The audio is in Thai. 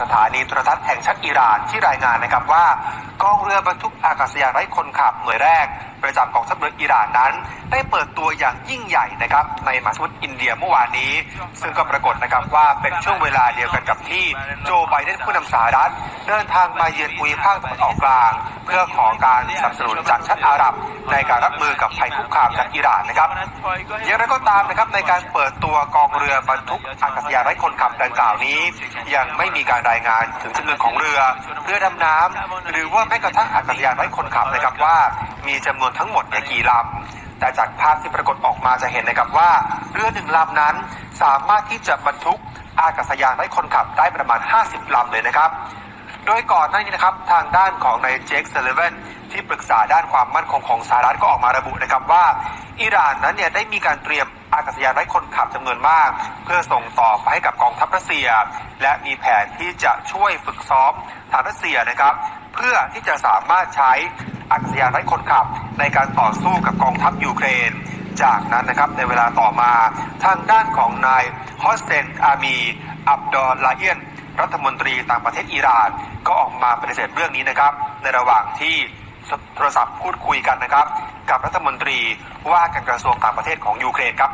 สถานีโทรทัศน์แห่งชาติอิหร่านที่รายงานนะครับว่ากองเรือบรรทุกอากาศยานไร้คนขับหน่วยแรก ประจำกองทัพเรืออิหร่านนั้น ได้เปิดตัวอย่างยิ่งใหญ่นะครับในมหาสมุทรอินเดียเมื่อวานนี้ ซึ่งก็ปรากฏนะครับว่าเป็นช่วงเวลาเดียวกันกับที่โจไบเดนผู้นำสหรัฐเดินทางมาเยือนภูมิภาคตะวันออกกลาง เพื่อขอการสนับสนุนจากชาติอาหรับ ในการรับมือกับภัยคุกคามจากอิหร่านนะครับอย่างไรก็ตามนะครับในการเปิดตัวกองเรือบรรทุกอากาศยานไร้คนขับดังกล่าวนี้ ยังไม่มีการรายงานถึงจำนวนของเรือ เรือดำน้ำหรือว่าแม้กระทั่งอากาศยานไร้คนขับนะครับว่า มีจำนวนทั้งหมดเนี่ยกี่ลำ แต่จากภาพที่ปรากฏออกมาจะเห็นนะครับว่า เรือหนึ่งลำนั้นสามารถที่จะบรรทุกอากาศยานไร้คนขับได้ประมาณ 50 ลำเลยนะครับ โดยก่อนหน้านี้นะครับทางด้านของนายเจคเซเลเวนที่ปรึกษาด้านความมั่นคงของสหรัฐก็ออกมาระบุนะครับว่า อิหร่านนั้นเนี่ยได้มีการเตรียมอากาศยานไร้คนขับจำนวนมาก เพื่อส่งต่อไปให้กับกองทัพรัสเซีย และมีแผนที่จะช่วยฝึกซ้อมทางรัสเซียนะครับ เพื่อที่จะสามารถใช้อากาศยานไร้คนขับในการต่อสู้กับกองทัพยูเครน จากนั้นนะครับในเวลาต่อมาทางด้านของนายฮอสเซนอามี อับดอลลาเอียน รัฐมนตรีต่างประเทศอิหร่าน ก็ออกมาปฏิเสธเรื่องนี้นะครับ ในระหว่างที่โทรศัพท์พูดคุยกันนะครับ กับรัฐมนตรีว่าการกระทรวงต่างประเทศของยูเครนครับ